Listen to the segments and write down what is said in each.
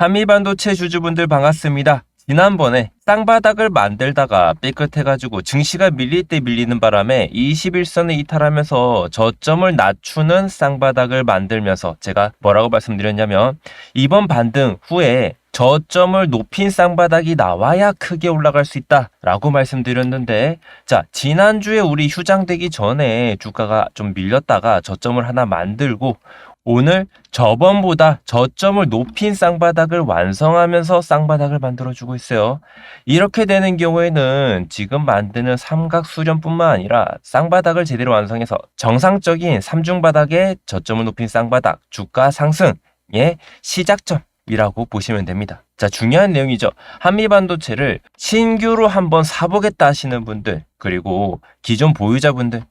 한미 반도체 주주분들 반갑습니다. 지난번에 쌍바닥을 만들다가 삐끗해가지고 증시가 밀릴 때 밀리는 바람에 21선을 이탈하면서 저점을 낮추는 쌍바닥을 만들면서 제가 뭐라고 말씀드렸냐면 이번 반등 후에 저점을 높인 쌍바닥이 나와야 크게 올라갈 수 있다 라고 말씀드렸는데 자 지난주에 우리 휴장되기 전에 주가가 좀 밀렸다가 저점을 하나 만들고 오늘 저번보다 저점을 높인 쌍바닥을 완성하면서 쌍바닥을 만들어주고 있어요. 이렇게 되는 경우에는 지금 만드는 삼각 수렴뿐만 아니라 쌍바닥을 제대로 완성해서 정상적인 삼중바닥의 저점을 높인 쌍바닥, 주가 상승의 시작점 이라고 보시면 됩니다. 자, 중요한 내용이죠. 한미반도체를 신규로 한번 사보겠다 하시는 분들, 그리고 기존 보유자분들,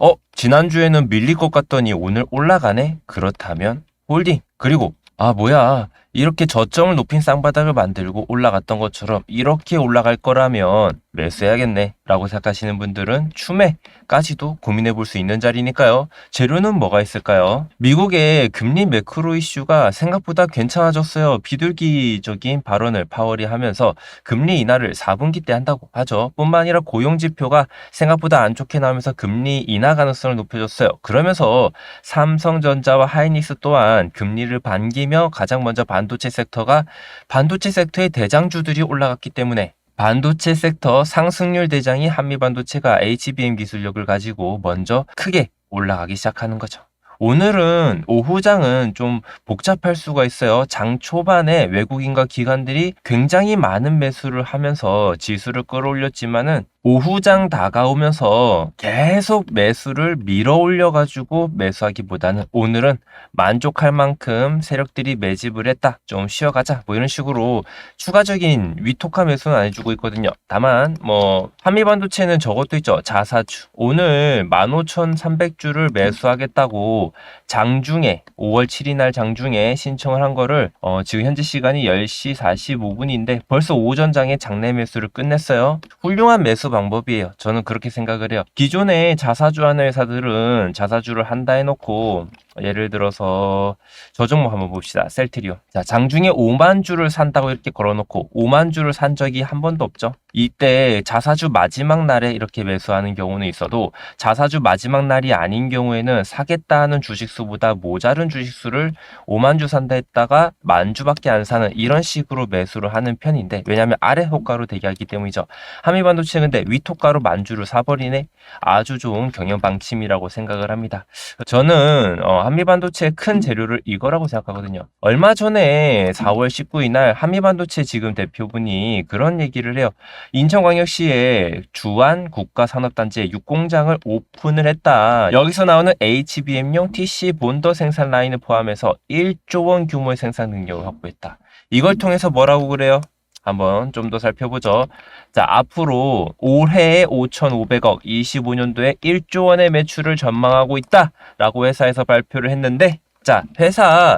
어, 지난주에는 밀릴 것 같더니 오늘 올라가네? 그렇다면 홀딩. 그리고 아, 뭐야. 이렇게 저점을 높인 쌍바닥을 만들고 올라갔던 것처럼 이렇게 올라갈 거라면 매수해야겠네. 라고 생각하시는 분들은 추매까지도 고민해 볼 수 있는 자리니까요. 재료는 뭐가 있을까요? 미국의 금리 매크로 이슈가 생각보다 괜찮아졌어요. 비둘기적인 발언을 파월이 하면서 금리 인하를 4분기 때 한다고 하죠. 뿐만 아니라 고용 지표가 생각보다 안 좋게 나오면서 금리 인하 가능성을 높여줬어요. 그러면서 삼성전자와 하이닉스 또한 금리를 반기며 가장 먼저 반도체 섹터가 반도체 섹터의 대장주들이 올라갔기 때문에 반도체 섹터 상승률 대장이 한미반도체가 HBM 기술력을 가지고 먼저 크게 올라가기 시작하는 거죠. 오늘은 오후장은 좀 복잡할 수가 있어요. 장 초반에 외국인과 기관들이 굉장히 많은 매수를 하면서 지수를 끌어올렸지만은 오후장 다가오면서 계속 매수를 밀어 올려 가지고 매수하기보다는 오늘은 만족할 만큼 세력들이 매집을 했다. 좀 쉬어가자. 뭐 이런 식으로 추가적인 위톡화 매수는 안 해주고 있거든요. 다만 뭐 한미반도체는 저것도 있죠. 자사주. 오늘 15,300주를 매수하겠다고 장중에 5월 7일 날 장중에 신청을 한 거를 어, 지금 현재 시간이 10시 45분인데 벌써 오전장에 장내 매수를 끝냈어요. 훌륭한 매수 방 법이에요. 저는 그렇게 생각을 해요. 기존에 자사주 하는 회사들은 자사주를 한다 해놓고 예를 들어서 저 종목 한번 봅시다. 셀트리온. 자, 장중에 5만 주를 산다고 이렇게 걸어놓고 5만 주를 산 적이 한 번도 없죠. 이때 자사주 마지막 날에 이렇게 매수하는 경우는 있어도 자사주 마지막 날이 아닌 경우에는 사겠다 하는 주식수보다 모자른 주식수를 5만 주 산다 했다가 만 주밖에 안 사는 이런 식으로 매수를 하는 편인데 왜냐하면 아래 호가로 대기하기 때문이죠. 한미반도체 근데 위호가로 만 주를 사버리네. 아주 좋은 경영 방침이라고 생각을 합니다. 저는 어, 한미 반도체의 큰 재료를 이거라고 생각하거든요. 얼마 전에 4월 19일 날 한미 반도체 지금 대표분이 그런 얘기를 해요. 인천광역시에 주안 국가산업단지에 6공장을 오픈을 했다. 여기서 나오는 HBM용 TC 본더 생산 라인을 포함해서 1조 원 규모의 생산 능력을 확보했다. 이걸 통해서 뭐라고 그래요? 한번 좀 더 살펴보죠. 자, 앞으로 올해에 5,500억, 25년도에 1조 원의 매출을 전망하고 있다. 라고 회사에서 발표를 했는데, 자, 회사,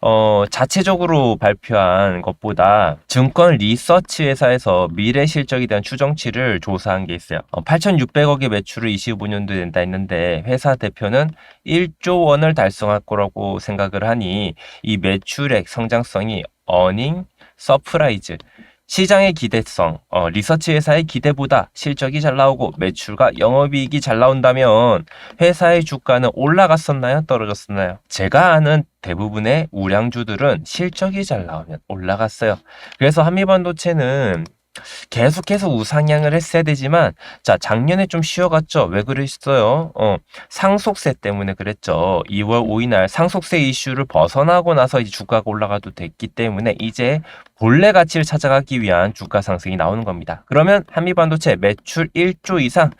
어, 자체적으로 발표한 것보다 증권 리서치 회사에서 미래 실적에 대한 추정치를 조사한 게 있어요. 어, 8,600억의 매출을 25년도에 낸다 했는데, 회사 대표는 1조 원을 달성할 거라고 생각을 하니, 이 매출액 성장성이 어닝, 서프라이즈, 시장의 기대성, 어, 리서치 회사의 기대보다 실적이 잘 나오고 매출과 영업이익이 잘 나온다면 회사의 주가는 올라갔었나요? 떨어졌었나요? 제가 아는 대부분의 우량주들은 실적이 잘 나오면 올라갔어요. 그래서 한미반도체는 계속해서 우상향을 했어야 되지만 자 작년에 좀 쉬어갔죠? 왜 그랬어요? 어 상속세 때문에 그랬죠. 2월 5일 날 상속세 이슈를 벗어나고 나서 이제 주가가 올라가도 됐기 때문에 이제 본래 가치를 찾아가기 위한 주가 상승이 나오는 겁니다. 그러면 한미반도체 매출 1조 이상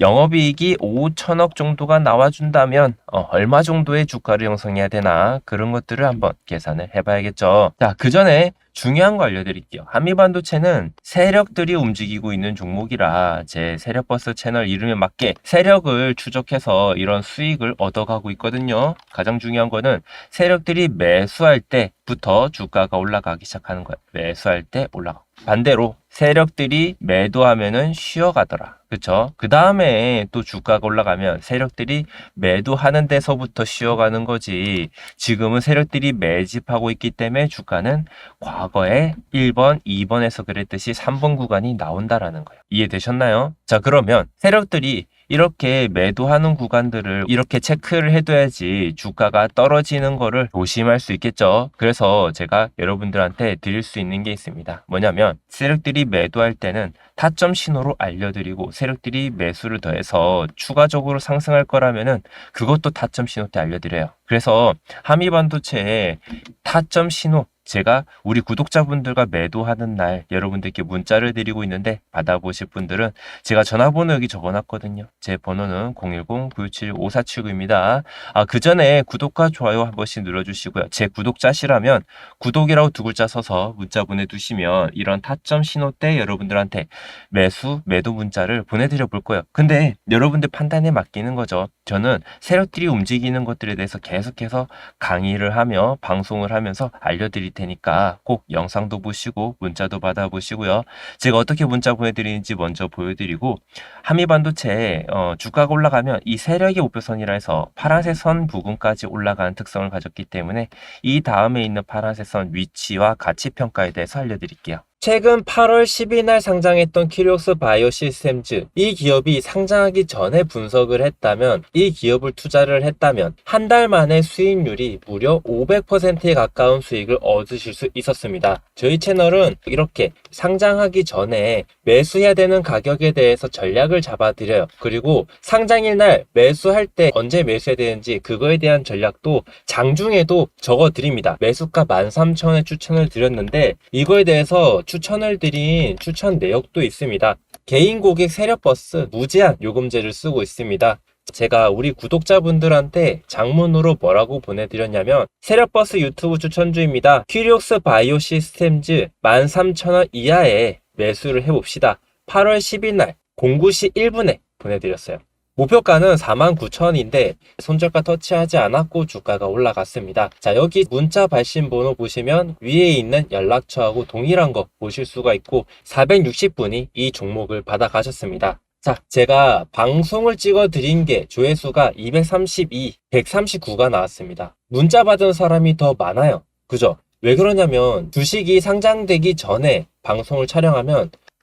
영업이익이 5천억 정도가 나와준다면 어, 얼마 정도의 주가를 형성해야 되나? 그런 것들을 한번 계산을 해봐야겠죠. 자, 그 전에 중요한 거 알려드릴게요. 한미 반도체는 세력들이 움직이고 있는 종목이라 제 세력버스 채널 이름에 맞게 세력을 추적해서 이런 수익을 얻어가고 있거든요. 가장 중요한 거는 세력들이 매수할 때부터 주가가 올라가기 시작하는 거예요. 매수할 때 올라가. 반대로 세력들이 매도하면은 쉬어가더라. 그쵸? 그 다음에 또 주가가 올라가면 세력들이 매도하는 데서부터 쉬어가는 거지. 지금은 세력들이 매집하고 있기 때문에 주가는 과거 에 1번, 2번에서 그랬듯이 3번 구간이 나온다라는 거예요. 이해되셨나요? 자, 그러면 세력들이 이렇게 매도하는 구간들을 이렇게 체크를 해둬야지 주가가 떨어지는 거를 조심할 수 있겠죠. 그래서 제가 여러분들한테 드릴 수 있는 게 있습니다. 뭐냐면 세력들이 매도할 때는 타점 신호로 알려드리고 세력들이 매수를 더해서 추가적으로 상승할 거라면은 그것도 타점 신호 때 알려드려요. 그래서 한미반도체에 타점 신호 제가 우리 구독자분들과 매도하는 날 여러분들께 문자를 드리고 있는데 받아보실 분들은 제가 전화번호 여기 적어놨거든요. 제 번호는 010-967-5479입니다. 아, 그 전에 구독과 좋아요 한 번씩 눌러주시고요. 제 구독자시라면 구독이라고 두 글자 써서 문자 보내두시면 이런 타점 신호 때 여러분들한테 매수, 매도 문자를 보내드려 볼 거예요. 근데 여러분들 판단에 맡기는 거죠. 저는 세력들이 움직이는 것들에 대해서 계속해서 강의를 하며 방송을 하면서 알려드릴 테니까 꼭 영상도 보시고 문자도 받아보시고요. 제가 어떻게 문자 보내드리는지 먼저 보여드리고 한미반도체 어, 주가가 올라가면 이 세력의 목표선이라 해서 파란색 선 부분까지 올라가는 특성을 가졌기 때문에 이 다음에 있는 파란색 선 위치와 가치 평가에 대해서 알려드릴게요. 최근 8월 10일 날 상장했던 키리오스 바이오 시스템즈 이 기업이 상장하기 전에 분석을 했다면 이 기업을 투자를 했다면 한 달 만에 수익률이 무려 500%에 가까운 수익을 얻으실 수 있었습니다. 저희 채널은 이렇게 상장하기 전에 매수해야 되는 가격에 대해서 전략을 잡아드려요. 그리고 상장일 날 매수할 때 언제 매수해야 되는지 그거에 대한 전략도 장중에도 적어드립니다. 매수가 13,000원에 추천을 드렸는데 이거에 대해서 추천을 드린 추천 내역도 있습니다. 개인 고객 세력버스 무제한 요금제를 쓰고 있습니다. 제가 우리 구독자분들한테 장문으로 뭐라고 보내드렸냐면 세력버스 유튜브 추천주입니다. 퀴리옥스 바이오 시스템즈 13,000원 이하에 매수를 해봅시다. 8월 10일 날 09시 1분에 보내드렸어요. 목표가는 49,000원인데 손절가 터치하지 않았고 주가가 올라갔습니다. 자 여기 문자 발신 번호 보시면 위에 있는 연락처하고 동일한 거 보실 수가 있고 460분이 이 종목을 받아 가셨습니다. 자, 제가 방송을 찍어 드린 게 조회수가 232, 139가 나왔습니다. 문자 받은 사람이 더 많아요. 그죠? 왜 그러냐면 주식이 상장되기 전에 방송을 촬영하면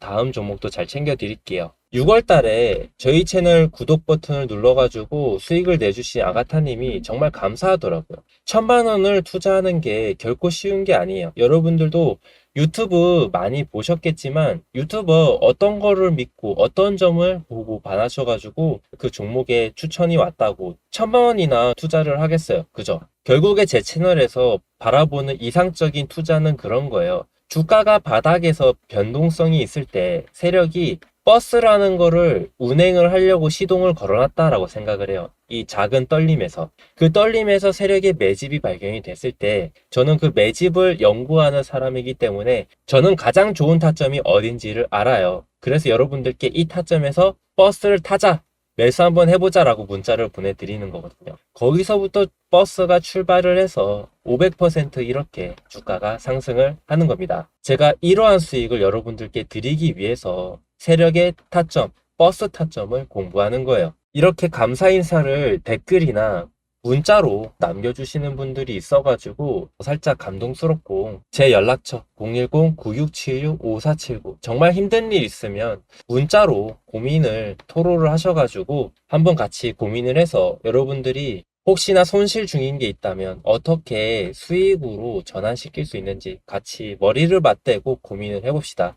다음 종목도 잘 챙겨 드릴게요. 6월 달에 저희 채널 구독 버튼을 눌러가지고 수익을 내주신 아가타님이 정말 감사하더라고요. 천만 원을 투자하는 게 결코 쉬운 게 아니에요. 여러분들도 유튜브 많이 보셨겠지만 유튜버 어떤 거를 믿고 어떤 점을 보고 반하셔가지고 그 종목에 추천이 왔다고 천만 원이나 투자를 하겠어요. 그죠? 결국에 제 채널에서 바라보는 이상적인 투자는 그런 거예요. 주가가 바닥에서 변동성이 있을 때 세력이 버스라는 거를 운행을 하려고 시동을 걸어놨다라고 생각을 해요. 이 작은 떨림에서. 그 떨림에서 세력의 매집이 발견이 됐을 때 저는 그 매집을 연구하는 사람이기 때문에 저는 가장 좋은 타점이 어딘지를 알아요. 그래서 여러분들께 이 타점에서 버스를 타자! 매수 한번 해보자라고 문자를 보내드리는 거거든요. 거기서부터 버스가 출발을 해서 500% 이렇게 주가가 상승을 하는 겁니다. 제가 이러한 수익을 여러분들께 드리기 위해서 세력의 타점, 버스 타점을 공부하는 거예요. 이렇게 감사 인사를 댓글이나 문자로 남겨주시는 분들이 있어가지고 살짝 감동스럽고 제 연락처 010-9676-5479 정말 힘든 일 있으면 문자로 고민을 토로를 하셔가지고 한번 같이 고민을 해서 여러분들이 혹시나 손실 중인 게 있다면 어떻게 수익으로 전환시킬 수 있는지 같이 머리를 맞대고 고민을 해봅시다.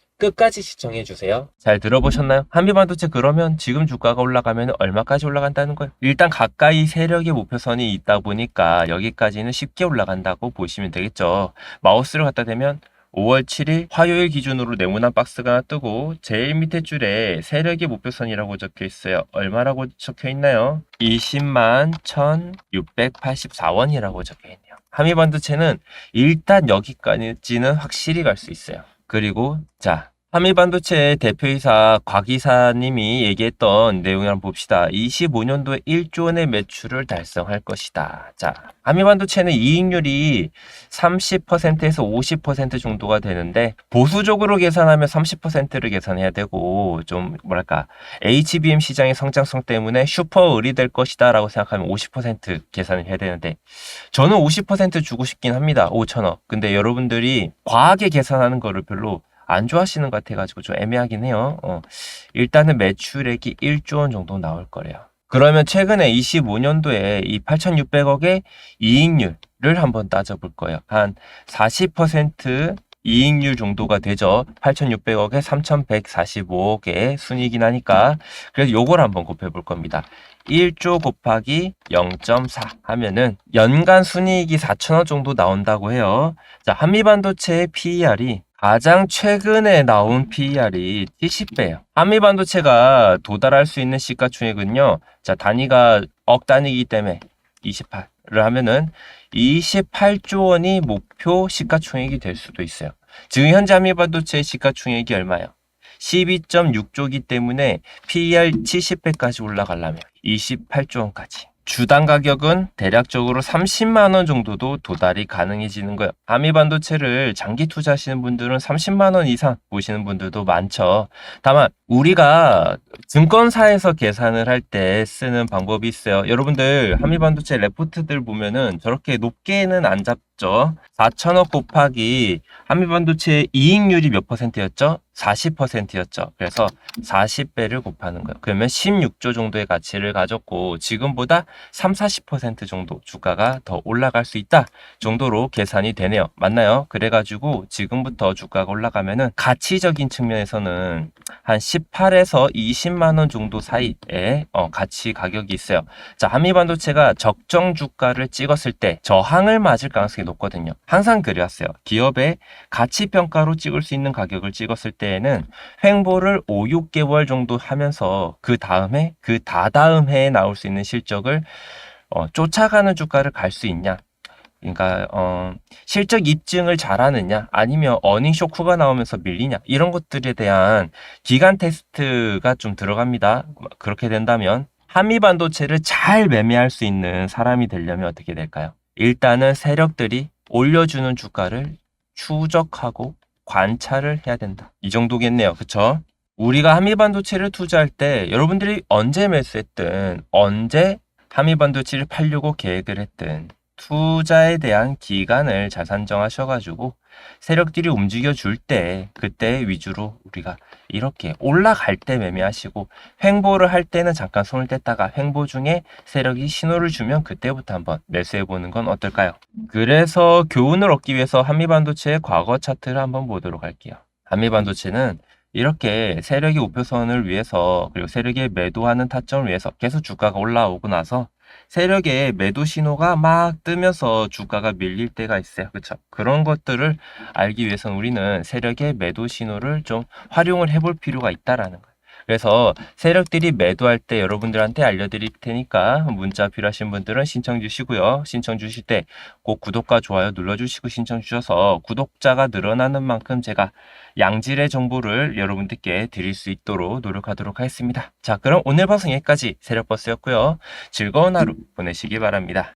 끝까지 시청해 주세요. 잘 들어보셨나요? 한비반도체 그러면 지금 주가가 올라가면 얼마까지 올라간다는 거예요? 일단 가까이 세력의 목표선이 있다 보니까 여기까지는 쉽게 올라간다고 보시면 되겠죠. 마우스를 갖다 대면 5월 7일 화요일 기준으로 네모난 박스가 뜨고 제일 밑에 줄에 세력의 목표선이라고 적혀 있어요. 얼마라고 적혀 있나요? 20만 1684원이라고 적혀 있네요. 함의 반도체는 일단 여기까지는 확실히 갈 수 있어요. 그리고 자 함의 반도체 대표이사 곽이사님이 얘기했던 내용을 한번 봅시다. 25년도에 1조 원의 매출을 달성할 것이다. 자, 함의 반도체는 이익률이 30%에서 50% 정도가 되는데 보수적으로 계산하면 30%를 계산해야 되고 좀 뭐랄까 HBM 시장의 성장성 때문에 슈퍼 을이 될 것이다라고 생각하면 50% 계산을 해야 되는데 저는 50% 주고 싶긴 합니다. 5천억. 근데 여러분들이 과하게 계산하는 거를 별로 안 좋아하시는 것 같아가지고 좀 애매하긴 해요. 어, 일단은 매출액이 1조 원 정도 나올 거래요. 그러면 최근에 25년도에 이 8,600억의 이익률을 한번 따져볼 거예요. 한 40% 이익률 정도가 되죠. 8,600억에 3,145억의 순이익이 나니까 그래서 요걸 한번 곱해볼 겁니다. 1조 곱하기 0.4 하면은 연간 순이익이 4천원 정도 나온다고 해요. 자, 한미반도체의 PER이 가장 최근에 나온 PER이 70배예요. 한미 반도체가 도달할 수 있는 시가총액은요. 자, 단위가 억 단위이기 때문에 28을 하면은 28조 원이 목표 시가총액이 될 수도 있어요. 지금 현재 한미 반도체의 시가총액이 얼마예요? 12.6조기 때문에 PER 70배까지 올라가려면 28조 원까지. 주당 가격은 대략적으로 30만 원 정도도 도달이 가능해지는 거예요. 아미 반도체를 장기 투자하시는 분들은 30만 원 이상 보시는 분들도 많죠. 다만 우리가 증권사에서 계산을 할 때 쓰는 방법이 있어요. 여러분들 한미 반도체 레포트들 보면은 저렇게 높게는 안 잡 죠. 4천억 곱하기 한미 반도체 이익률이 몇 퍼센트였죠? 40%였죠. 그래서 40배를 곱하는 거예요. 그러면 16조 정도의 가치를 가졌고 지금보다 3, 40% 정도 주가가 더 올라갈 수 있다 정도로 계산이 되네요. 맞나요? 그래가지고 지금부터 주가가 올라가면은 가치적인 측면에서는 한 18에서 20만 원 정도 사이에 어, 가치 가격이 있어요. 자, 한미반도체가 적정 주가를 찍었을 때 저항을 맞을 가능성이 높 거든요. 항상 그래왔어요. 기업의 가치 평가로 찍을 수 있는 가격을 찍었을 때에는 횡보를 5, 6개월 정도 하면서 그 다음에 그 다다음 해에 나올 수 있는 실적을 어, 쫓아가는 주가를 갈 수 있냐? 그러니까 어, 실적 입증을 잘하느냐 아니면 어닝 쇼크가 나오면서 밀리냐 이런 것들에 대한 기간 테스트가 좀 들어갑니다. 그렇게 된다면 한미 반도체를 잘 매매할 수 있는 사람이 되려면 어떻게 될까요? 일단은 세력들이 올려주는 주가를 추적하고 관찰을 해야 된다. 이 정도겠네요. 그쵸? 우리가 한미 반도체를 투자할 때 여러분들이 언제 매수했든 언제 한미 반도체를 팔려고 계획을 했든 투자에 대한 기간을 잘 산정하셔가지고 세력들이 움직여 줄 때 그때 위주로 우리가 이렇게 올라갈 때 매매하시고 횡보를 할 때는 잠깐 손을 뗐다가 횡보 중에 세력이 신호를 주면 그때부터 한번 매수해 보는 건 어떨까요? 그래서 교훈을 얻기 위해서 한미반도체의 과거 차트를 한번 보도록 할게요. 한미반도체는 이렇게 세력이 우표선을 위해서 그리고 세력이 매도하는 타점을 위해서 계속 주가가 올라오고 나서 세력의 매도 신호가 막 뜨면서 주가가 밀릴 때가 있어요. 그렇죠? 그런 것들을 알기 위해서는 우리는 세력의 매도 신호를 좀 활용을 해볼 필요가 있다라는 거예요. 그래서 세력들이 매도할 때 여러분들한테 알려드릴 테니까 문자 필요하신 분들은 신청 주시고요. 신청 주실 때 꼭 구독과 좋아요 눌러주시고 신청 주셔서 구독자가 늘어나는 만큼 제가 양질의 정보를 여러분들께 드릴 수 있도록 노력하도록 하겠습니다. 자, 그럼 오늘 방송 여기까지 세력버스였고요. 즐거운 하루 보내시기 바랍니다.